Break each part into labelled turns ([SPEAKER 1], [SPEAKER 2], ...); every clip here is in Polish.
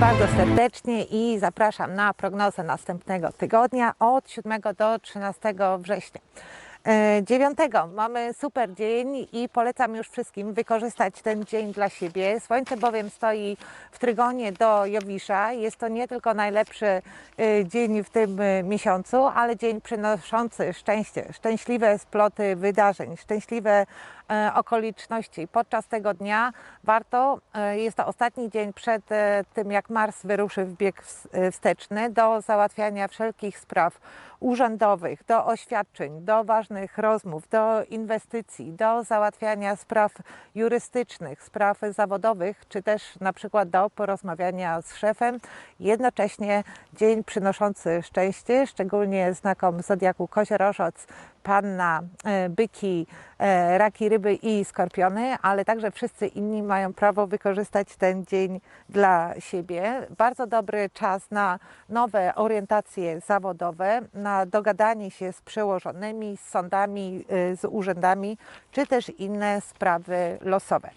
[SPEAKER 1] bardzo serdecznie i zapraszam na prognozę następnego tygodnia od 7 do 13 września. E, 9 mamy super dzień i polecam już wszystkim wykorzystać ten dzień dla siebie. Słońce bowiem stoi w trygonie do Jowisza. Jest to nie tylko najlepszy e, dzień w tym e, miesiącu, ale dzień przynoszący szczęście, szczęśliwe sploty wydarzeń, szczęśliwe e, okoliczności. Podczas tego dnia warto, e, jest to ostatni dzień przed e, tym, jak Mars wyruszy w bieg ws- e, wsteczny, do załatwiania wszelkich spraw urzędowych, do oświadczeń, do ważnych rozmów, do inwestycji, do załatwiania spraw jurystycznych, spraw zawodowych, czy też na przykład do porozmawiania z szefem. Jednocześnie dzień przynoszący szczęście, szczególnie znakom zodiaku koziorożec, panna, e, byki, e, raki, ryby i skorpiony, ale także wszyscy inni mają prawo wykorzystać ten dzień dla siebie. Bardzo dobry czas na nowe orientacje zawodowe, na dogadanie się z przełożonymi, z sądami, e, z urzędami, czy też inne sprawy losowe.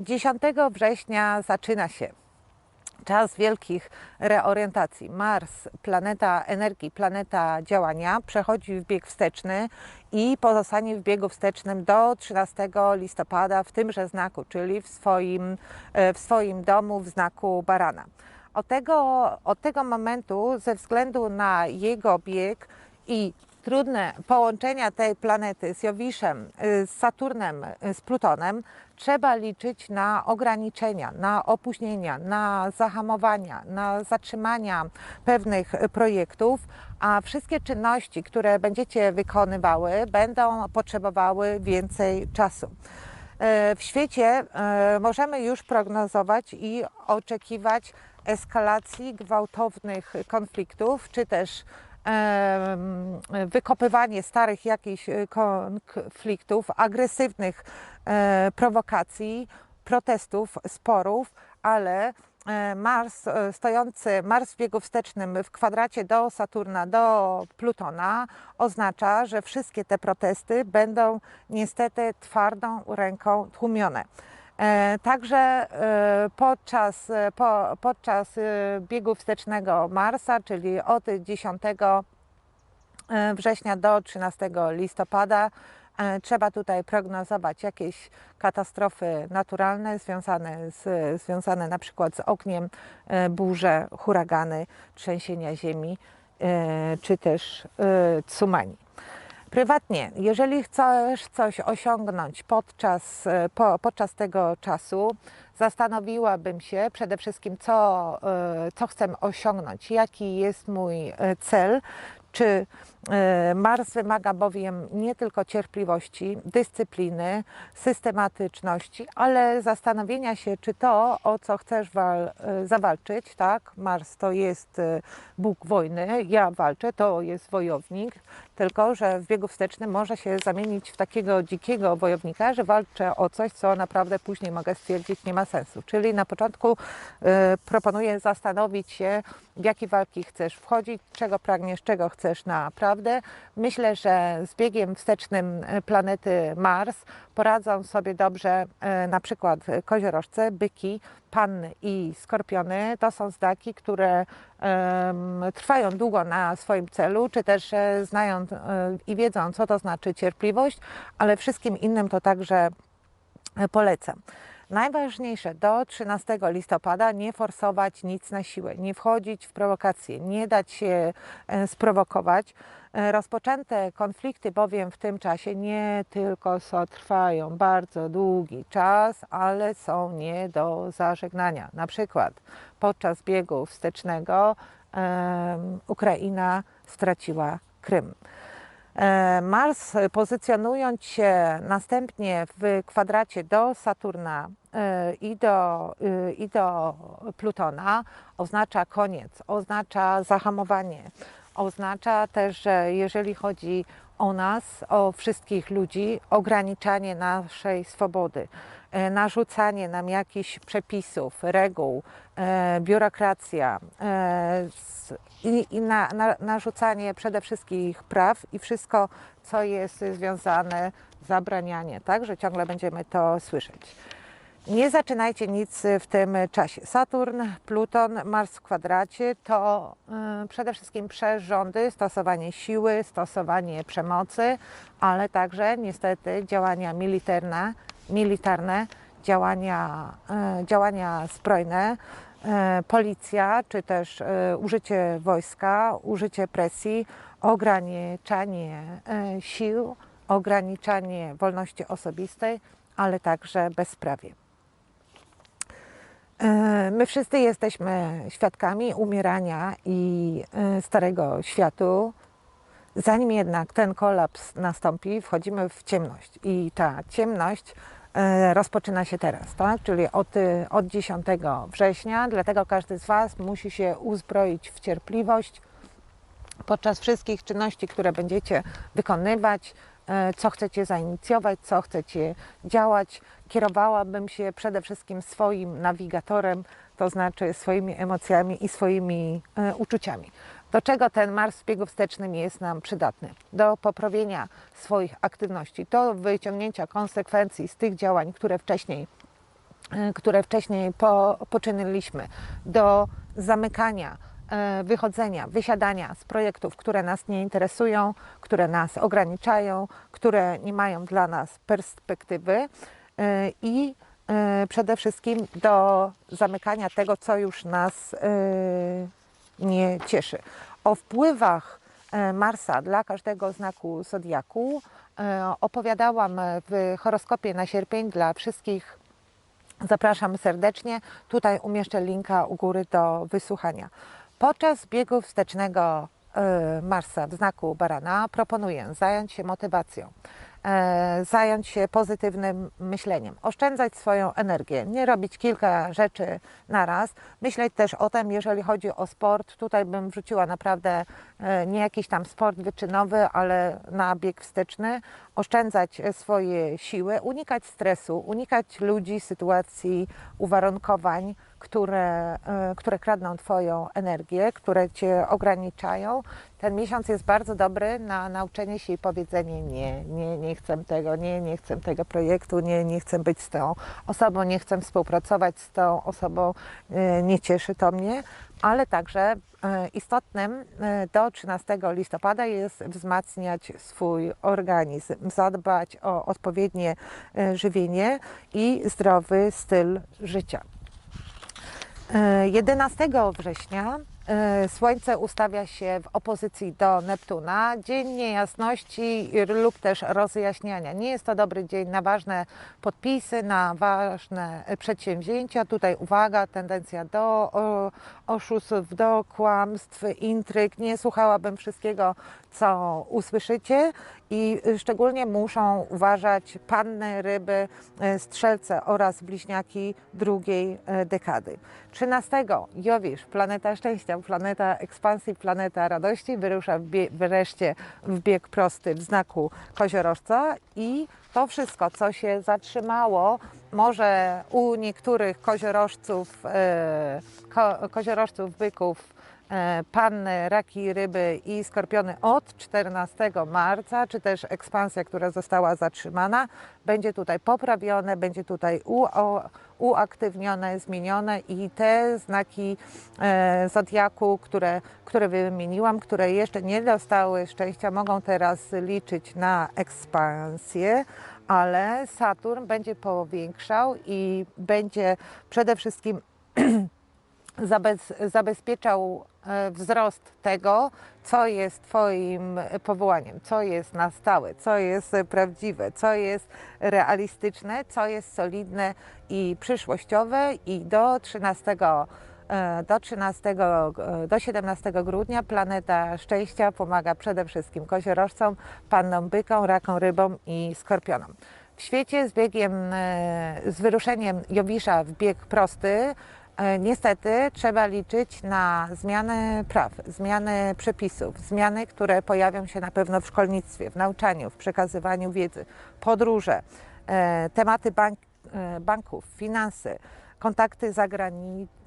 [SPEAKER 1] 10 września zaczyna się czas wielkich reorientacji. Mars, planeta energii, planeta działania, przechodzi w bieg wsteczny i pozostanie w biegu wstecznym do 13 listopada w tymże znaku, czyli w swoim, e, w swoim domu w znaku barana. Od tego, od tego momentu, ze względu na jego bieg i trudne połączenia tej planety z Jowiszem, y, z Saturnem, y, z Plutonem, trzeba liczyć na ograniczenia, na opóźnienia, na zahamowania, na zatrzymania pewnych y, projektów, a wszystkie czynności, które będziecie wykonywały, będą potrzebowały więcej czasu. E, W świecie możemy już prognozować i oczekiwać eskalacji gwałtownych konfliktów, czy też wykopywanie starych jakichś e, konfliktów, agresywnych e, prowokacji, protestów, sporów, ale e, Mars e, stojący, Mars w biegu wstecznym w kwadracie do Saturna, do Plutona oznacza, że wszystkie te protesty będą niestety twardą ręką tłumione. E, Także e, podczas, e, po, podczas biegu wstecznego Marsa, czyli od 10 e, września do 13 listopada, trzeba tutaj prognozować jakieś katastrofy naturalne związane, z, związane na przykład z ogniem, burze, huragany, trzęsienia ziemi czy też tsunami. Prywatnie, jeżeli chcesz coś osiągnąć podczas, e, po, podczas tego czasu, zastanowiłabym się przede wszystkim, co, e, co chcę osiągnąć, jaki jest mój e, cel. Czy Mars wymaga bowiem nie tylko cierpliwości, dyscypliny, systematyczności, ale zastanowienia się, czy to, o co chcesz e, zawalczyć, tak? Mars to jest e, Bóg wojny, ja walczę, to jest wojownik, tylko że w biegu wstecznym może się zamienić w takiego dzikiego wojownika, że walczę o coś, co naprawdę później mogę stwierdzić nie ma sensu. Czyli na początku e, proponuję zastanowić się, w jakie walki chcesz wchodzić, czego pragniesz, czego chcesz naprawdę. Myślę, że z biegiem wstecznym e, planety Mars poradzą sobie dobrze e, na przykład koziorożce, byki, panny i skorpiony. To są znaki, które trwają długo na swoim celu, czy też e, znają i wiedzą, co to znaczy cierpliwość, ale wszystkim innym to także polecam. Najważniejsze do 13 listopada nie forsować nic na siłę, nie wchodzić w prowokacje, nie dać się e, sprowokować. E, Rozpoczęte konflikty bowiem w tym czasie nie tylko so trwają bardzo długi czas, ale są nie do zażegnania. Na przykład podczas biegu wstecznego em, Ukraina straciła Krym. E, Mars pozycjonując się następnie w kwadracie do Saturna i do, y, i do Plutona oznacza koniec, oznacza zahamowanie, oznacza też, że jeżeli chodzi o nas, o wszystkich ludzi, ograniczanie naszej swobody, e, narzucanie nam jakichś przepisów, reguł, e, biurokracja e, i na, na, narzucanie przede wszystkim praw i wszystko, co jest związane, zabranianie, tak, że ciągle będziemy to słyszeć. Nie zaczynajcie nic w tym czasie. Saturn, Pluton, Mars w kwadracie to y, przede wszystkim przerządy, stosowanie siły, stosowanie przemocy, ale także niestety działania militarne, militarne działania, y, działania zbrojne, y, policja, czy też użycie wojska, użycie presji, ograniczanie sił, ograniczanie wolności osobistej, ale także bezprawie. E, My wszyscy jesteśmy świadkami umierania i e, starego światu. Zanim jednak ten kolaps nastąpi, wchodzimy w ciemność i ta ciemność e, rozpoczyna się teraz, tak? czyli od, od 10 września. Dlatego każdy z Was musi się uzbroić w cierpliwość podczas wszystkich czynności, które będziecie wykonywać, co chcecie zainicjować, co chcecie działać. Kierowałabym się przede wszystkim swoim nawigatorem, to znaczy swoimi emocjami i swoimi e, uczuciami. Do czego ten Mars w biegu wstecznym jest nam przydatny? Do poprawienia swoich aktywności, do wyciągnięcia konsekwencji z tych działań, które wcześniej e, które wcześniej po, poczyniliśmy, do zamykania, e, wychodzenia, wysiadania z projektów, które nas nie interesują, które nas ograniczają, które nie mają dla nas perspektywy e, i e, przede wszystkim do zamykania tego, co już nas e, nie cieszy. O wpływach e, Marsa dla każdego znaku zodiaku e, opowiadałam w horoskopie na sierpień dla wszystkich Zapraszam serdecznie. Tutaj umieszczę linka u góry do wysłuchania. Podczas biegu wstecznego e, Marsa w znaku barana proponuję zająć się motywacją, e, zająć się pozytywnym myśleniem, oszczędzać swoją energię, nie robić kilka rzeczy na raz. Myśleć też o tym, jeżeli chodzi o sport, tutaj bym wrzuciła naprawdę e, nie jakiś tam sport wyczynowy, ale na bieg wsteczny, oszczędzać swoje siły, unikać stresu, unikać ludzi, sytuacji, uwarunkowań, które, e, które kradną Twoją energię, które Cię ograniczają. Ten miesiąc jest bardzo dobry na nauczenie się i powiedzenie nie, nie, nie chcę tego, nie, nie chcę tego projektu, nie, nie chcę być z tą osobą, nie chcę współpracować z tą osobą, e, nie cieszy to mnie, ale także e, istotnym do 13 listopada jest wzmacniać swój organizm, zadbać o odpowiednie żywienie i zdrowy styl życia. E, 11 września e, Słońce ustawia się w opozycji do Neptuna. Dzień niejasności lub też rozjaśniania. Nie jest to dobry dzień na ważne podpisy, na ważne przedsięwzięcia. Tutaj uwaga, tendencja do oszustw, do kłamstw, intryg. Nie słuchałabym wszystkiego, co usłyszycie i szczególnie muszą uważać panny, ryby, e, strzelce oraz bliźniaki drugiej e, dekady. 13 Jowisz, planeta szczęścia, planeta ekspansji, planeta radości, wyrusza w bie- wreszcie w bieg prosty w znaku koziorożca i to wszystko, co się zatrzymało, może u niektórych koziorożców, e, ko, koziorożców byków, panny, raki, ryby i skorpiony od 14 marca, czy też ekspansja, która została zatrzymana, będzie tutaj poprawione, będzie tutaj uaktywnione, zmienione i te znaki e, zodiaku, które, które wymieniłam, które jeszcze nie dostały szczęścia, mogą teraz liczyć na ekspansję ale Saturn będzie powiększał i będzie przede wszystkim zabez, zabezpieczał e, wzrost tego, co jest Twoim powołaniem, co jest na stałe, co jest prawdziwe, co jest realistyczne, co jest solidne i przyszłościowe i do 13 e, do 13, e, do 17 grudnia planeta szczęścia pomaga przede wszystkim koziorożcom, pannom bykom, rakom, rybom i skorpionom. W świecie z biegiem, z wyruszeniem Jowisza w bieg prosty, niestety trzeba liczyć na zmiany praw, zmiany przepisów, zmiany, które pojawią się na pewno w szkolnictwie, w nauczaniu, w przekazywaniu wiedzy, podróże, e, tematy bank, e, banków, finanse, kontakty zagrani, e,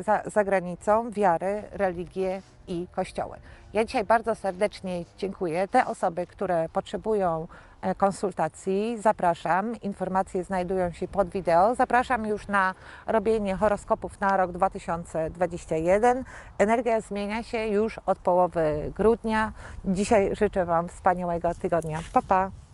[SPEAKER 1] za, za granicą wiary, religie i kościoły. Ja dzisiaj bardzo serdecznie dziękuję. Te osoby, które potrzebują e, konsultacji, zapraszam. Informacje znajdują się pod wideo. Zapraszam już na robienie horoskopów na rok 2021. Energia zmienia się już od połowy grudnia. Dzisiaj życzę Wam wspaniałego tygodnia. Pa, pa.